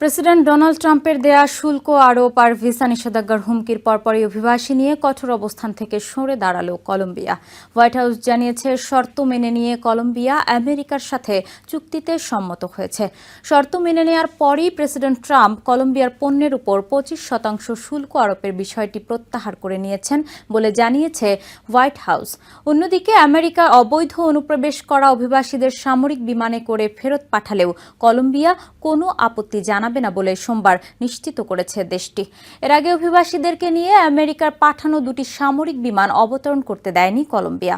President Donald ট্রাম্পের দেয়া শুল্ক আরোপ আর ভিসা নিষেধাজ্ঞার হুমকির পরপরই অভিবাসী নিয়ে কঠোর অবস্থান থেকে সরে দাঁড়াল কলম্বিয়া। হোয়াইট হাউস জানিয়েছে, শর্ত মেনে নিয়ে কলম্বিয়া আমেরিকার সাথে চুক্তিতে সম্মত হয়েছে। শর্ত মেনে নেওয়ার পরই প্রেসিডেন্ট ট্রাম্প কলম্বিয়ার পণ্যের উপর পঁচিশ শতাংশ শুল্ক আরোপের বিষয়টি প্রত্যাহার করে নিয়েছেন বলে জানিয়েছে হোয়াইট হাউস। অন্যদিকে, আমেরিকা অবৈধ অনুপ্রবেশ করা অভিবাসীদের সামরিক বিমানে করে ফেরত পাঠালেও কলম্বিয়া কোনো আপত্তি জানাবে না বলে সোমবার নিশ্চিত করেছে দেশটি। এর আগে অভিবাসীদেরকে নিয়ে আমেরিকার পাঠানো দুটি সামরিক বিমান অবতরণ করতে দেয়নি কলম্বিয়া।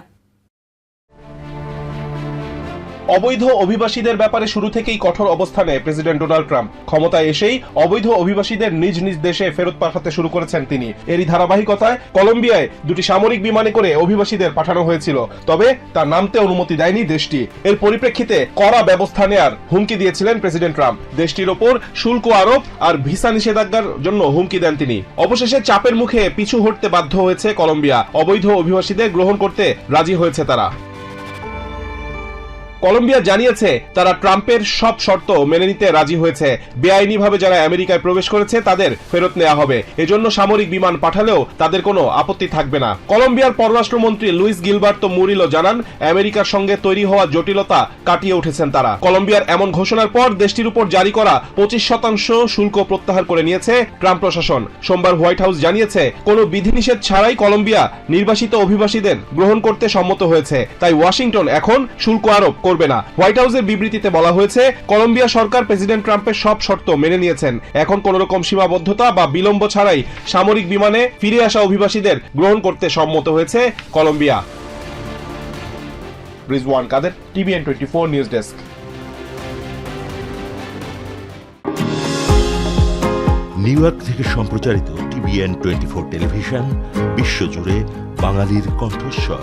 অবৈধ অভিবাসীদের ব্যাপারে শুরু থেকেই কঠোর অবস্থানে প্রেসিডেন্ট ডোনাল্ড ট্রাম্প। ক্ষমতায় এসেই অবৈধ অভিবাসীদের নিজ নিজ দেশে ফেরত পাঠাতে শুরু করেছেন তিনি। এরই ধারাবাহিকতায় কলম্বিয়ায় দুটি সামরিক বিমানে করে অভিবাসীদের পাঠানো হয়েছিল। তবে তা নামতে অনুমতি দেয়নি দেশটি। এর পরিপ্রেক্ষিতে কড়া ব্যবস্থা নেয়ার হুমকি দিয়েছিলেন প্রেসিডেন্ট ট্রাম্প। দেশটির ওপর শুল্ক আরোপ আর ভিসা নিষেধাজ্ঞার জন্য হুমকি দেন তিনি। অবশেষে চাপের মুখে পিছু হটতে বাধ্য হয়েছে কলম্বিয়া। অবৈধ অভিবাসীদের গ্রহণ করতে রাজি হয়েছে তারা। কলম্বিয়া জানিয়েছে, তারা ট্রাম্পের সব শর্ত মেনে নিতে রাজি হয়েছে। বেআইনিভাবে যারা আমেরিকায় প্রবেশ করেছে, তাদের ফেরত নেওয়া হবে। এজন্য সামরিক বিমান পাঠালেও তাদের কোনো আপত্তি থাকবে না। কলম্বিয়ার পররাষ্ট্রমন্ত্রী লুইস গিলবার্তো মুরিলো জানান, আমেরিকার সঙ্গে তৈরি হওয়া জটিলতা কাটিয়ে উঠেছেন তারা। কলম্বিয়ার এমন ঘোষণার পর দেশটির উপর জারি করা পঁচিশ শতাংশ শুল্ক প্রত্যাহার করে নিয়েছে ট্রাম্প প্রশাসন। সোমবার হোয়াইট হাউস জানিয়েছে, কোনো বিধিনিষেধ ছাড়াই কলম্বিয়া নির্বাসিত অভিবাসীদের গ্রহণ করতে সম্মত হয়েছে। তাই ওয়াশিংটন এখন শুল্ক আরোপ করবে না। হোয়াইট হাউসের বিবৃতিতে বলা হয়েছে, কলম্বিয়া সরকার প্রেসিডেন্ট ট্রাম্পের সব শর্ত মেনে নিয়েছেন। এখন কোন রকম সীমাবদ্ধতা বা বিলম্ব ছাড়াই সামরিক বিমানে ফিরে আসা অভিবাসীদের গ্রহণ করতে সম্মত হয়েছে Colombia. Rizwan Kader TVN twenty four news desk New York থেকে সম্প্রচারিত টিভিএন টোয়েন্টি ফোর টেলিভিশন, বিশ্বজুড়ে বাঙালির কণ্ঠস্বর।